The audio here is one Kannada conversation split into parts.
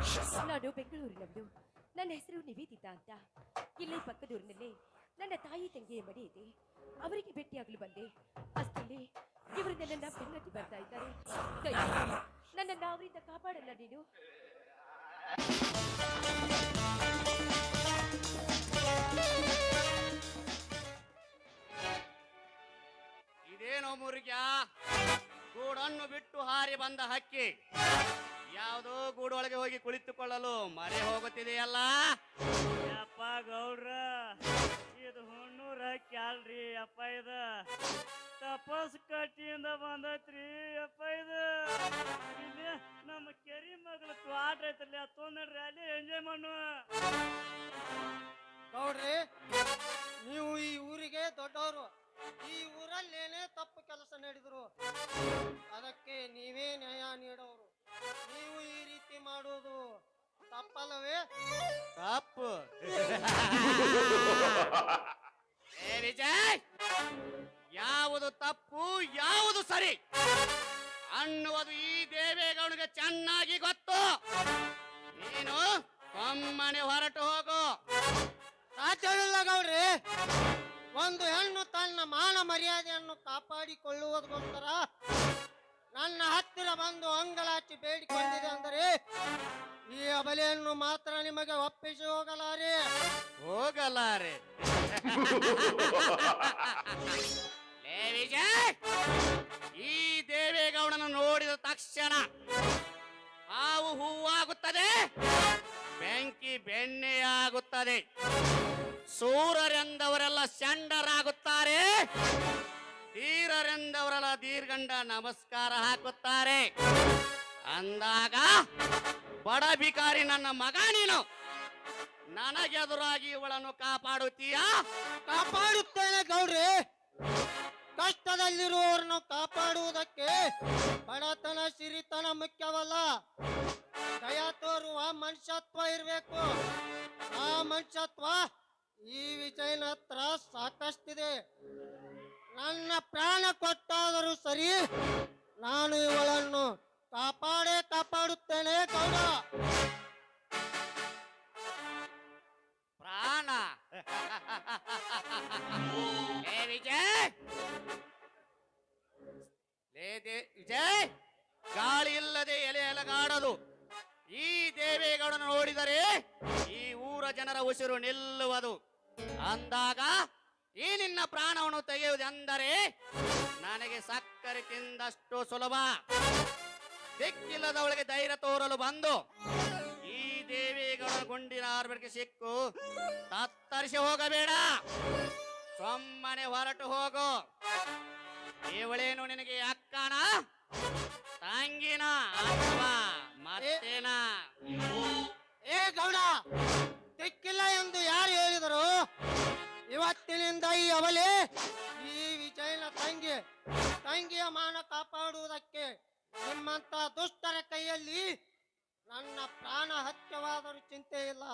ನಾನು ಬೆಂಗಳೂರಿನವಳು ನನ್ನ ಹೆಸರು ನಿವೇದಿತಾ ಅಂತ. ಇಲ್ಲಿ ಪಕ್ಕದೂರಿನಲ್ಲಿ ನನ್ನ ತಾಯಿ ತಂಗಿಯ ಮನೆ ಇದೆ. ಅವರಿಗೆ ಭೇಟಿಯಾಗಲು ಬಂದೆ. ಅಷ್ಟಲ್ಲಿ ಇವರನ್ನೆಲ್ಲ ಬೆನ್ನಟ್ಟಿ ಬರ್ತಾ ಇದ್ದಾರೆ. ದಯವಿಟ್ಟು ನನ್ನನ್ನ ಅವರಿಂದ ಕಾಪಾಡಲ್ಲ ನೀನು. ಇದೇನೋ ಮುರುಗ್ಯ? ಗೂಡನ್ನು ಬಿಟ್ಟು ಹಾರಿ ಬಂದ ಹಕ್ಕಿ. ಗೂಡೊಳಗೆ ಹೋಗಿ ಕುಳಿತುಕೊಳ್ಳಲು ಮರೆ ಹೋಗುತ್ತಿದೆಯಲ್ಲ? ಅಪ್ಪ ಗೌಡ್ರ ಇದು ಹುಣ್ಣೂರ ಕ್ಯಾಲ್ರಿ ಅಪ್ಪ ಇದ. ತಪಸ್ ಕಟ್ಟಿಯಿಂದ ಬಂದೈತ್ರಿ ಅಪ್ಪ ಇದು. ಇಲ್ಲಿ ನಮ್ಮ ಕೆರಿ ಮಗಳು ತ್ವಾಟ ಐತಲ್ಲಿ ಅದು ಅಲ್ಲಿ ಎಂಜಾಯ್ ಮಾಡು ಗೌಡ್ರಿ ನೀವು ಈ ಊರಿಗೆ ದೊಡ್ಡವರು. ಈ ಊರಲ್ಲಿ ಏನೇ ತಪ್ಪು ಕೆಲಸ ನಡೆದ್ರು. ಅದಕ್ಕೆ ನೀವೇ ನ್ಯಾಯ ನೀವು ಮಾಡುವುದು? ತಪ್ಪಲ್ಲವೇ? ತಪ್ಪು. ಏ ವಿಜಯ್ ಯಾವುದು ತಪ್ಪು ಯಾವುದು ಸರಿ? ಅನ್ನುವುದು ಈ ದೇವೇಗೌಡಿಗೆ ಚೆನ್ನಾಗಿ ಗೊತ್ತು. ನೀನು ಒಮ್ಮನೆ ಹೊರಟು ಹೋಗು. ಸಾಧ್ಯವಿಲ್ಲ ಗೌಡ್ರಿ. ಒಂದು ಹೆಣ್ಣು ತನ್ನ ಮಾನ ಮರ್ಯಾದೆಯನ್ನು ಕಾಪಾಡಿಕೊಳ್ಳುವುದಕ್ಕೋಸ್ಕರ ನನ್ನ ಹತ್ತಿರ ಬಂದು ಅಂಗಲಾಚಿ ಬೇಡಿಕೊಂಡಿದೆ ಅಂದರೆ ಈ ಅಬಲೆಯನ್ನು ಮಾತ್ರ ನಿಮಗೆ ಒಪ್ಪಿಸಿ ಹೋಗಲಾರೆ. ಹೋಗಲಾರೆ. ಲೇ ವಿಜಯ್ ಈ ದೇವೇಗೌಡನ ನೋಡಿದ ತಕ್ಷಣ ಹಾವು ಹೂವಾಗುತ್ತದೆ ಬೆಂಕಿ ಬೆಣ್ಣೆಯಾಗುತ್ತದೆ. ಸೂರರೆಂದವರೆಲ್ಲ ಷಂಡರಾಗುತ್ತಾರೆ ಧೀರರೆಂದವರೆಲ್ಲ ದೀರ್ಘಂಡ ನಮಸ್ಕಾರ ಹಾಕುತ್ತಾರೆ. ಅಂದಾಗ ಬಡ ಬಿಕಾರಿ ನನ್ನ ಮಗ ನೀನು. ನನಗೆದುರಾಗಿ ಇವಳನ್ನು ಕಾಪಾಡುತ್ತೀಯಾ? ಕಾಪಾಡುತ್ತೇನೆ ಗೌಡ್ರಿ. ಕಷ್ಟದಲ್ಲಿರುವವರನ್ನು ಕಾಪಾಡುವುದಕ್ಕೆ ಬಡತನ, ಸಿರಿತನ ಮುಖ್ಯವಲ್ಲ. ದಯ ತೋರುವ ಮನುಷ್ಯತ್ವ ಇರಬೇಕು. ಆ ಮನುಷ್ಯತ್ವ ಈ ವಿಜಯನ ಹತ್ರ ಸಾಕಷ್ಟಿದೆ. ನನ್ನ ಪ್ರಾಣ ಕೊಟ್ಟಾದರೂ ಸರಿ ನನಗೆ ಸಕ್ಕರೆ ತಿಂದಷ್ಟು ಸುಲಭ. ದಿಕ್ಕಿಲ್ಲದವಳಿಗೆ ಧೈರ್ಯ ತೋರಲು ಬಂದು ಈ ದೇವಿಗಳ ಗುಂಡಿನ ಆರ್ಬಿಡಿಗೆ ಸಿಕ್ಕು. ತತ್ತರಿಸಿ ಹೋಗಬೇಡ. ಸೊಮ್ಮನೆ ಹೊರಟು ಹೋಗು. ಇವಳೇನು ನಿನಗೆ ಅಕ್ಕನ? ತಂಗಿನ? ಏ ಗೌಡ, ದಿಕ್ಕಿಲ್ಲ ಎಂದು ಯಾರು ಹೇಳಿದರು? ಇವತ್ತಿನಿಂದ ಈ ಅವಲೆ ಈ ವಿಜಯನ ತಂಗಿ ತಂಗಿಯ ಮಾನ ಕಾಪಾಡುವುದಕ್ಕೆ ನಿಮ್ಮಂತ ದುಷ್ಟರ ಕೈಯಲ್ಲಿ ನನ್ನ ಪ್ರಾಣ ಹತ್ಯವಾದರೂ ಚಿಂತೆ ಇಲ್ಲ.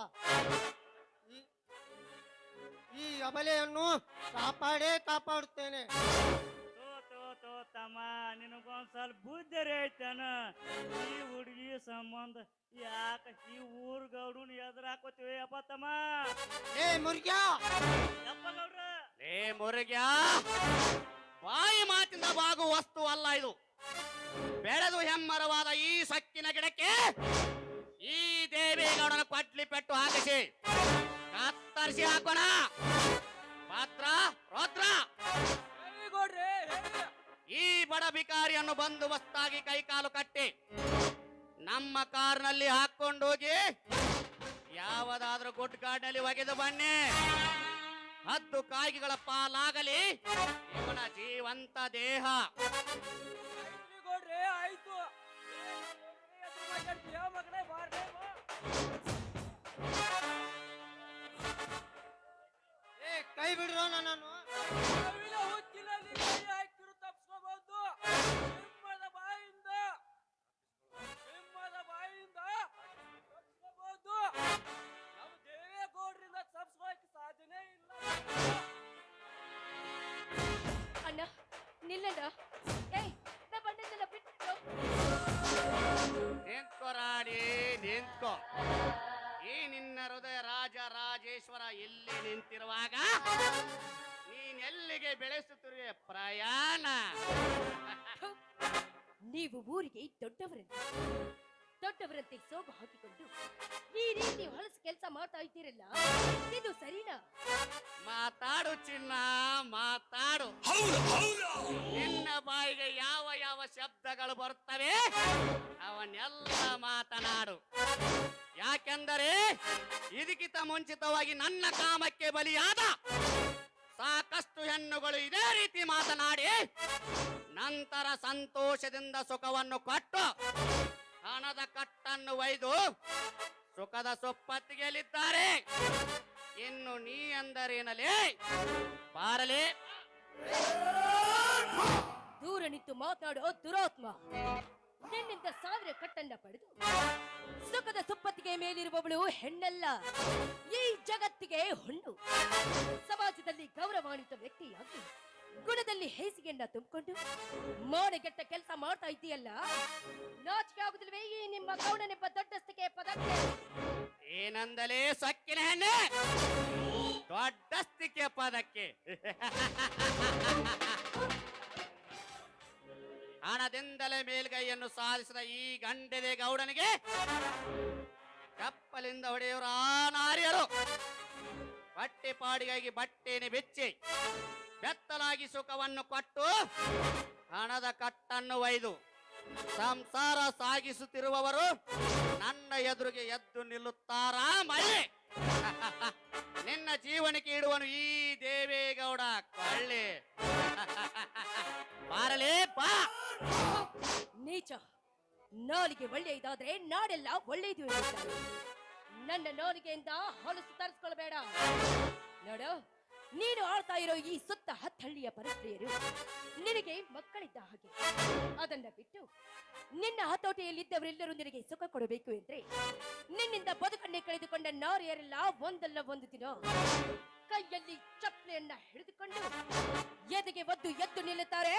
ಈ- ಅಬಲೆಯನ್ನು ಕಾಪಾಡೇ ಕಾಪಾಡುತ್ತೇನೆ. ತೋ ತೋ ತೋ ತಮ್ಮ ನಿನಗೊಂದ್ ಸ್ವಲ್ಪ ಬುದ್ಧಿ ಐತೇನ? ಈ ಹುಡುಗಿ ಸಂಬಂಧ ಯಾಕ ಈ ಊರ್ ಗೌಡನ್ ಎದುರು ಹಾಕೋತೀವಿ ಅಪ್ಪ ತಮ್ಮ? ಏ ಮುರ್ಗ್ಯಾ! ಏ ಮುರುಗ್ಯ! ಬಾಯಿ ಮಾತಿಂದ ಬಾಗು ವಸ್ತು ಅಲ್ಲ ಇದು. ಬೆಳೆದು ಹೆಮ್ಮರವಾದ ಈ ಸಕ್ಕಿನ ಗಿಡಕ್ಕೆ ಈ ದೇವೇಗೌಡನ ಕೊಟ್ಲಿ ಪೆಟ್ಟು ಹಾಕಿಸಿ. ಕತ್ತರಿಸಿ ಹಾಕೋಣ. ಪಾತ್ರ ರೋತ್ರ ಈ ಬಡ ಭಿಕಾರಿಯನ್ನು ಬಂದೋಬಸ್ತಾಗಿ ಕೈಕಾಲು ಕಟ್ಟಿ ನಮ್ಮ ಕಾರ್ನಲ್ಲಿ ಹಾಕೊಂಡೋಗಿ ಯಾವುದಾದ್ರೂ ಗುಡ್ಗಾಡ್ನಲ್ಲಿ ಒಗೆದು ಬನ್ನಿ. ಹತ್ತು ಕಾಯಿಗಳ ಪಾಲಾಗಲಿ. ಇವನ ಜೀವಂತ ದೇಹ. ಏ ಕೈ ಬಿಡ್ರೋ ನನ್ನನ್ನು? ಇಲ್ಲಿ ನಿಂತಿರುವಾಗ? ನೀನೆಲ್ಲಿಗೆ ಬೆಳೆಸುತ್ತಿರುವೆ ಪ್ರಯಾಣ? ನೀವು ಊರಿಗೆ ದೊಡ್ಡವರಂತೆ ದೊಡ್ಡವರಂತೆ ಸೋಗು ಹಾಕಿಕೊಂಡು ಈ ರೀತಿ ಹೊಲಸು ಕೆಲಸ ಮಾಡ್ತಾ ಇದ್ದೀರಲ್ಲ ಇದು ಸರಿನಾ? ಮಾತಾಡು ಚಿನ್ನ ಮಾತಾಡು. ನಿನ್ನ ಬಾಯಿಗೆ ಯಾವ ಯಾವ ಶಬ್ದಗಳು ಬರುತ್ತವೆ ಅವನ್ನೆಲ್ಲ ಮಾತನಾಡು. ಯಾಕೆಂದರೆ ಇದಕ್ಕಿಂತ ಮುಂಚಿತವಾಗಿ ನನ್ನ ಕಾಮಕ್ಕೆ ಬಲಿಯಾದ ಸಾಕಷ್ಟು ಹೆಣ್ಣುಗಳು ಇದೇ ರೀತಿ ಮಾತನಾಡಿ ನಂತರ ಸಂತೋಷದಿಂದ ಸುಖವನ್ನು ಕೊಟ್ಟು ಹಣದ ಕಟ್ಟನ್ನು ಒಯ್ದು ಸುಖದ ಸೊಪ್ಪತ್ತಿಗೆಯಲ್ಲಿದ್ದಾರೆ. ಇನ್ನು ನೀ ಎಂದರೇನಲೇ? ಬಾರಲೇ? ದೂರ ನಿಂತು ಮಾತಾಡೋ ದುರಾತ್ಮ. ನಿನ್ನಿಂದ ಸಾವಿರ ಕಟ್ಟನ್ನ ಪಡೆದು ಸುಖದ ಸುಪ್ಪತ್ತಿಗೆ ಮೇಲಿರುವವಳು ಹೆಣ್ಣಲ್ಲ. ಈ ಜಗತ್ತಿಗೆ ಹೊಣ್ಣು. ಸಮಾಜದಲ್ಲಿ ಗೌರವಾನ್ವಿತ ವ್ಯಕ್ತಿಯಾಗಿ ಗುಣದಲ್ಲಿ ಹೇಸಿಗೆಯನ್ನ ತುಂಬಿಕೊಂಡು ಮೋಡೆಗೆಟ್ಟ ಕೆಲಸ ಮಾಡ್ತಾ ಇದೆಯಲ್ಲ ನಾಚಿಕೆ ಆಗುದಿಲ್ವೇ ಈ ನಿಮ್ಮ ಗೌಡನೆಂಬ ದೊಡ್ಡಸ್ತಿಗೆ ಪದಕ್ಕೆ? ಏನಂದಲೇ ಸಕ್ಕಿನ ಹೆಣ್ಣೆ? ದೊಡ್ಡಸ್ತಿಕೆ ಪದಕ್ಕೆ. ಹಣದಿಂದಲೇ ಮೇಲ್ಗೈಯನ್ನು ಸಾಧಿಸಿದ ಈ ಗಂಡೆದೆ ಗೌಡನಿಗೆ ಚಪ್ಪಲಿಂದ ಹೊಡೆಯುವ ಆ ನಾರಿಯರು. ಬಟ್ಟೆ ಪಾಡಿಗಾಗಿ ಬಟ್ಟೆನೆ ಬೆಚ್ಚಿ ಬೆತ್ತಲಾಗಿ ಸುಖವನ್ನು ಕೊಟ್ಟು ಹಣದ ಕಟ್ಟನ್ನು ಒಯ್ದು ಸಂಸಾರ ಸಾಗಿಸುತ್ತಿರುವವರು ನನ್ನ ಎದುರಿಗೆ ಎದ್ದು ನಿಲ್ಲುತ್ತಾರಾ ಮಳೆ ನಿನ್ನ ಜೀವನಕ್ಕೆ ಇಡುವನು ಈ ಒಳ್ಳೆಯದಾದ್ರೆ ನಾಡೆಲ್ಲ ಒಳ್ಳೆಯದು ಹೇಳ್ತಾರೆ ನನ್ನ ನೋರಿಗೆಯಿಂದ ಹೊಲಸು ತರಿಸ್ಕೊಳ್ಬೇಡ. ನೋಡು, ನೀನು ಆಳ್ತಾ ಇರೋ ಈ ಸುತ್ತ ಹತ್ತಳ್ಳಿಯ ಪರಸ್ತ್ರೀಯರು ನಿನಗೆ ಮಕ್ಕಳಿದ್ದ ಹಾಗೆ. ಅದನ್ನ ಬಿಟ್ಟು ನಿನ್ನ ಹತೋಟಿಯಲ್ಲಿದ್ದವರೆಲ್ಲರೂ ನಿನಗೆ ಸುಖ ಕೊಡಬೇಕು ಎಂದ್ರೆ ನಿನ್ನಿಂದ ಬದುಕನ್ನೇ ಕಳೆದುಕೊಂಡ ನಾರಿಯರೆಲ್ಲ ಒಂದಲ್ಲ ಒಂದು ದಿನ. ಕೈಯಲ್ಲಿ ಚಪ್ಪಲಿಯನ್ನ ಹಿಡಿದುಕೊಂಡು ಎದೆಗೆ ಒದ್ದು ಎದ್ದು ನಿಲ್ಲುತ್ತಾರೆ?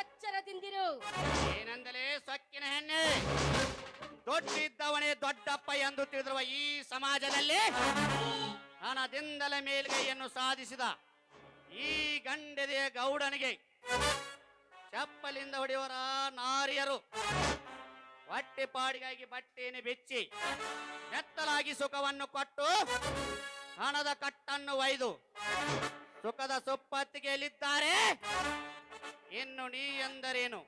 ಎಚ್ಚರದಿಂದಿರು. ಏನಂದಲೇ ಸೊಕ್ಕಿನ ಹೆಣ್ಣೆ? ದೊಡ್ಡಿದ್ದವನೇ ದೊಡ್ಡಪ್ಪ ಎಂದು ತಿಳಿದಿರುವ ಈ ಸಮಾಜದಲ್ಲಿ ಹಣದಿಂದಲೇ ಮೇಲ್ಗೈಯನ್ನು ಸಾಧಿಸಿದ ಈ ಗಂಡದೆಯ ಗೌಡನಿಗೆ ಚಪ್ಪಲಿಂದ ಹೊಡೆಯುವರ ನಾರಿಯರು ಹೊಟ್ಟೆ ಪಾಡಿಗಾಗಿ ಬಟ್ಟೆಯನ್ನು ಬೆಚ್ಚಿ ಬೆತ್ತಲಾಗಿ ಸುಖವನ್ನು ಕೊಟ್ಟು ಹಣದ ಕಟ್ಟನ್ನು ಒಯ್ದು ಸುಖದ ಸೊಪ್ಪತ್ತಿಗೆಯಲ್ಲಿದ್ದಾರೆ. ಇನ್ನು ನೀ ಎಂದರೇನು?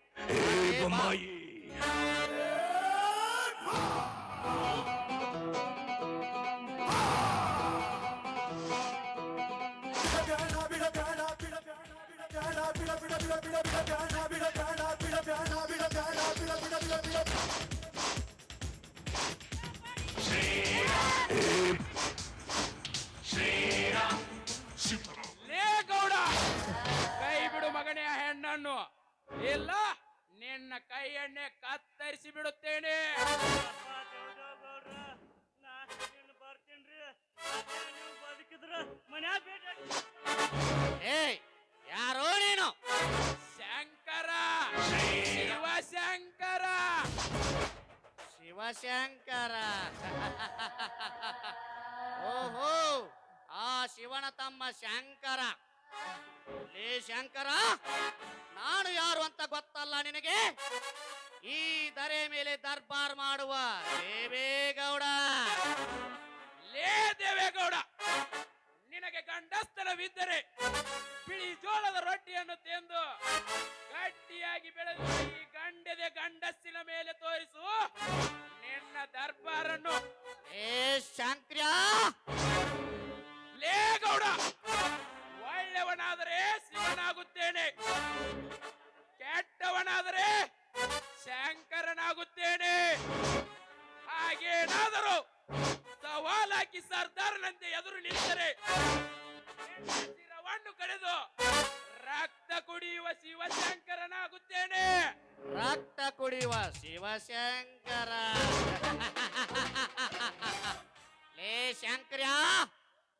ಶಿವಶಂಕರ. ಓಹೋ, ಆ ಶಿವನ ತಮ್ಮ ಶಂಕರ. ಲೇ ಶಂಕರ, ನಾನು ಯಾರು ಅಂತ ಗೊತ್ತಲ್ಲ ನಿನಗೆ? ಈ ದರೆ ಮೇಲೆ ದರ್ಬಾರ್ ಮಾಡುವ ದೇವೇಗೌಡ. ಲೇ ದೇವೇಗೌಡ, ನಿನಗೆ ಗಂಡಸ್ತನವಿದ್ದರೆ ಬಿಳಿ ಜೋಳದ ರೊಟ್ಟಿಯನ್ನು ತಿಂದು ಗಟ್ಟಿಯಾಗಿ ಬೆಳೆದು ಈ ಗಂಡದೆ ಗಂಡಸ್ಸಿನ ಮೇಲೆ ತೋರಿಸು. ದರ್ಬಾರನ್ನು. ಏ ಶಾಂತ್ರ ಲೇ ಗೌಡ ಒಳ್ಳೆಯವನಾದರೆ ಶಿವನಾಗುತ್ತೇನೆ. ಕೆಟ್ಟವನಾದರೆ ಶಂಕರನಾಗುತ್ತೇನೆ. ಹಾಗೇನಾದರೂ ಸವಾಲಾಕಿ ಸರ್ದಾರನಂತೆ ಎದುರು ನಿಂತರೆ ಶಿರವನ್ನು ಕಳೆದು ರಕ್ತ ಕುಡಿಯುವ ಶಿವಶಂಕರನಾಗುತ್ತೇನೆ. ಶಿವಶಂಕರ. ಲೇ ಶಂಕರ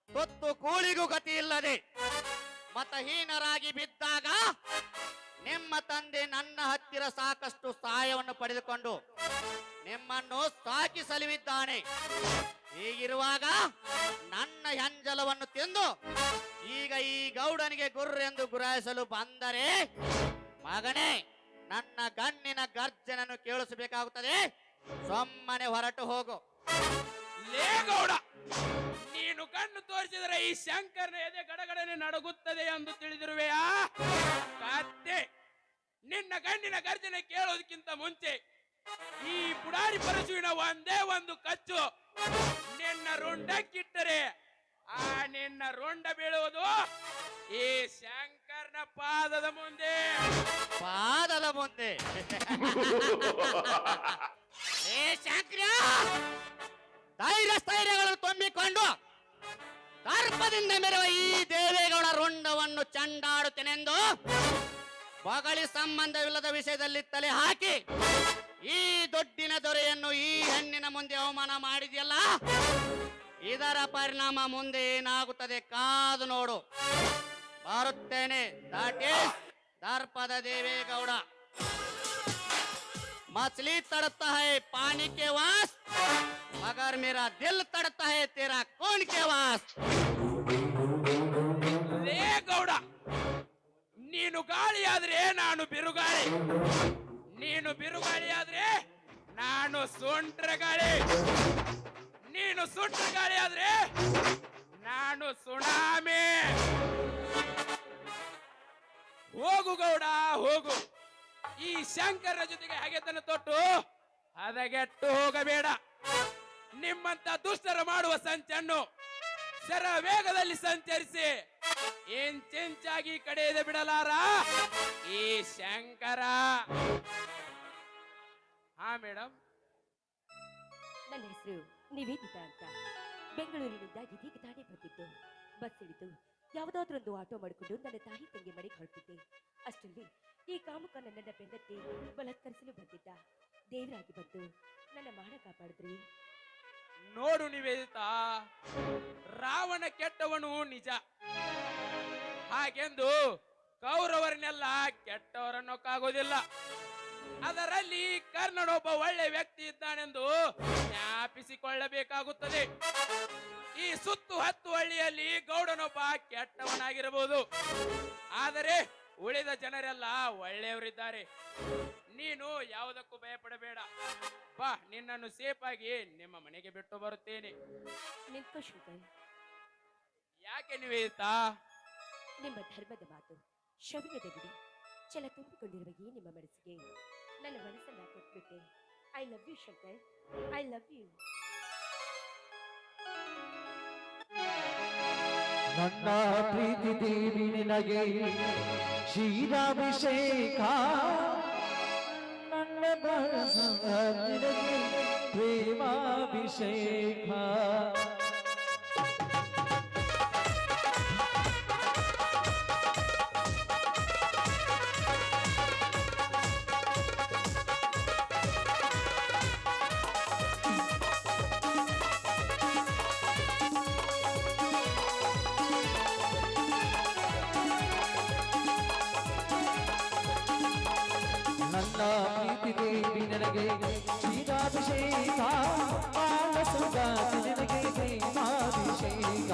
ತುತ್ತು ಕೂಳಿಗೂ ಗತಿ ಇಲ್ಲದೆ ಮತಹೀನರಾಗಿ ಬಿದ್ದಾಗ ನಿಮ್ಮ ತಂದೆ ನನ್ನ ಹತ್ತಿರ ಸಾಕಷ್ಟು ಸಹಾಯವನ್ನು ಪಡೆದುಕೊಂಡು ನಿಮ್ಮನ್ನು ಸಾಕಿ ಸಲುವಿದ್ದಾನೆ ಹೀಗಿರುವಾಗ ನನ್ನ ಹೆಂಜಲವನ್ನು ತಿಂದು ಈಗ ಈ ಗೌಡನಿಗೆ ಗುರ್ರೆಂದು ಗುರಾಯಿಸಲು ಬಂದರೆ ಮಗನೇ ನನ್ನ ಗಣ್ಣಿನ ಗರ್ಜನನ್ನು ಕೇಳಿಸಬೇಕಾಗುತ್ತದೆ. ಸೊಮ್ಮನೆ ಹೊರಟು ಹೋಗು. ಲೇಗೌಡ ನೀನು ಕಣ್ಣು ತೋರಿಸಿದರೆ ಈ ಶಂಕರನ ಎದೆ ಗಡಗಡನೆ ನಡುಗುತ್ತದೆ ಎಂದು ತಿಳಿದಿರುವೆಯಾ? ಕತ್ತೆ, ನಿನ್ನ ಗಂಡಿನ ಗರ್ಜನೆ ಕೇಳೋದಕ್ಕಿಂತ ಮುಂಚೆ ಈ ಪುಡಾರಿ ಪರಶುವಿನ ಒಂದೇ ಒಂದು ಕಚ್ಚು ನಿನ್ನ ರುಂಡಕ್ಕಿಟ್ಟರೆ, ಆ ನಿನ್ನ ರುಂಡ ಬೀಳುವುದು ಈ ಶಂಕರನ ಪಾದದ ಮುಂದೆ. ಏ ಧೈರ್ಯ ಸ್ಥೈರ್ಯಗಳನ್ನು ತುಂಬಿಕೊಂಡು ದರ್ಪದಿಂದ ಮೆರೆವ ಈ ದೇವೇಗೌಡ ರುಂಡವನ್ನು ಚಂಡಾಡುತ್ತೇನೆಂದು ಬಗಳಿ ಸಂಬಂಧವಿಲ್ಲದ ವಿಷಯದಲ್ಲಿ ತಲೆ ಹಾಕಿ ಈ ದೊಡ್ಡಿನ ದೊರೆಯನ್ನು ಈ ಹೆಣ್ಣಿನ ಮುಂದೆ ಅವಮಾನ ಮಾಡಿದೆಯಲ್ಲ? ಇದರ ಪರಿಣಾಮ ಮುಂದೆ ಏನಾಗುತ್ತದೆ ಕಾದು ನೋಡು. ಬರುತ್ತೇನೆ. ದಟ್ ಈಸ್ ದರ್ಪದ ದೇವೇಗೌಡ. मछली तड़पता है पानी के वास मगर मेरा दिल तड़पता है तेरा कौन के वास ಲೇ ಗೌಡ ನೀನು ಗಾಳಿಯಾದ್ರೆ ನಾನು ಬಿರುಗಾಳಿ ನೀನು ಬಿರುಗಾಳಿಯಾದ್ರೆ ನಾನು ಸುಂಟ್ರ ಗಾಳಿ ನೀನು ಸುಂಟ್ರ ಗಾಳಿ ಆದ್ರೆ ನಾನು ಸುನಾಮಿ ಹೋಗು ಗೌಡ ಹೋಗು ಈ ಶಂಕರ ಜೊತೆಗೆ ಹಗೆತನ ತೊಟ್ಟು ಹದಗೆಟ್ಟು ಹೋಗಬೇಡ. ನಿಮ್ಮಂತ ದುಷ್ಟರ ಮಾಡುವ ಸಂಚನ್ನು ಸರ ವೇಗದಲ್ಲಿ ಸಂಚರಿಸಿ ಇಂಚಿಂಚಾಗಿ ಕಡೆಯದೆ ಬಿಡಲಾರ ಈ ಶಂಕರ. ಹಾ ಮೇಡಮ್ ನನ್ನ ಹೆಸರು ನಿವೇದಿತಾ ಅಂತ. ಬೆಂಗಳೂರಿನಿಂದ ಇದೀಗ ತಾನೇ ಬಂದಿದ್ದು ಬಸ್ ಹಿಡಿದು ಯಾವುದಾದ್ರೊಂದು ಆಟೋ ಮಾಡಿಕೊಂಡು ನನ್ನ ತಾಯಿ ತಂಗಿ ಮನೆಗೆ ಹೊರಟಿದ್ದೆ. ಅಷ್ಟರಲ್ಲಿ ಈ ಕಾಮುಕ ನನ್ನ ಬೆನ್ನತ್ತಿ ಬಲತ್ಕರಿಸಲು ಬಂದಿದ್ದ. ದೇವರಾಗಿ ಬಂದು ನನ್ನ ಮಾನ ಕಾಪಾಡಿದ್ರಿ. ನೋಡು ನಿವೇದಿತ, ರಾವಣ ಕೆಟ್ಟವನು ನಿಜ. ಹಾಗೆಂದು ಕೌರವರನ್ನೆಲ್ಲ ಕೆಟ್ಟವರನ್ನೋಕ್ಕಾಗೋದಿಲ್ಲ ಅದರಲ್ಲಿ ಕರ್ಣನೊಬ್ಬ ಒಳ್ಳೆ ವ್ಯಕ್ತಿ ಇದ್ದಾನೆಂದು ಜ್ಞಾಪಿಸಿಕೊಳ್ಳಬೇಕಾಗುತ್ತದೆ ಈ ಸುತ್ತು ಹತ್ತು ಹಳ್ಳಿಯಲ್ಲಿ ಗೌಡನೊಬ್ಬ ಕೆಟ್ಟವನಾಗಿರಬಹುದು. ಆದರೆ ಉಳಿದ ಜನರೆಲ್ಲ ಒಳ್ಳೆಯವರಿದ್ದಾರೆ. ನೀನು ಯಾವುದಕ್ಕೂ ಭಯಪಡಬೇಡ. ಬಾ ನಿನ್ನನ್ನು ಸೇಫ್ ಆಗಿ ನಿಮ್ಮ ಮನೆಗೆ ಬಿಟ್ಟು ಬರುತ್ತೇನೆ. ಯಾಕೆ ನೀವೇತಾ ನಿಮ್ಮ ಧರ್ಮದ ಮಾತು ಶೌರ್ಯದ ಬಿಡಿ. ಛಲ ತುಂಬಿಕೊಂಡಿರುವ ಈ ನಿಮ್ಮ ಮನಸ್ಸಿಗೆ ನನ್ನ ಮನಸ್ಸನ್ನ ಕೊಟ್ಬಿಟ್ಟೆ. I love you Shankar I love you ನನ್ನ ಪ್ರೀತಿ ದೇವಿ ನಿನಗೆ ಕ್ಷೀರಾಭಿಷೇಕ ನನ್ನ ಬರಸ ನಿನಗೆ ಪ್ರೇಮಾಭಿಷೇಕ ನನಗೆ ಕ್ಷೀರಾಭಿಷೇಕ ಬಾಳ ಸುಗಾತಿ ನಿನಗೆ ಪ್ರೇಮಾಭಿಷೇಕ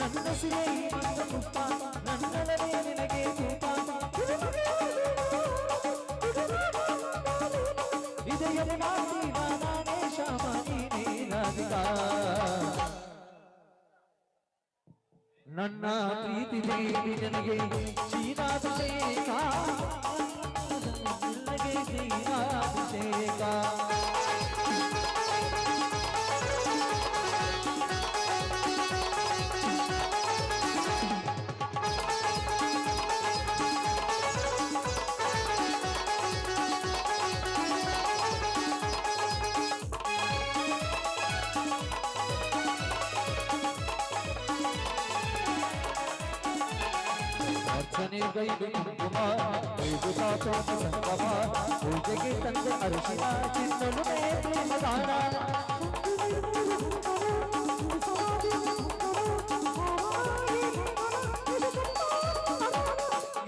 ನನ್ನ ಸಿರೆ ನಿನ್ನ ತುಪ್ಪ ನನ್ನೊಡನೆ ನಿನಗೆ ತೂಪ ಇದೆಯದೆ ನನ್ನ ಪ್ರೀತಿ ದೇವಿ ನನಗೆ ಕ್ಷೀರಾಭಿಷೇಕ गई कुमार कोई गुता तो संगमा पूजे के संग अर्शना चित्तन में प्रेम गाना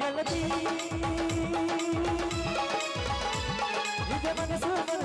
गलती ये मन सुमन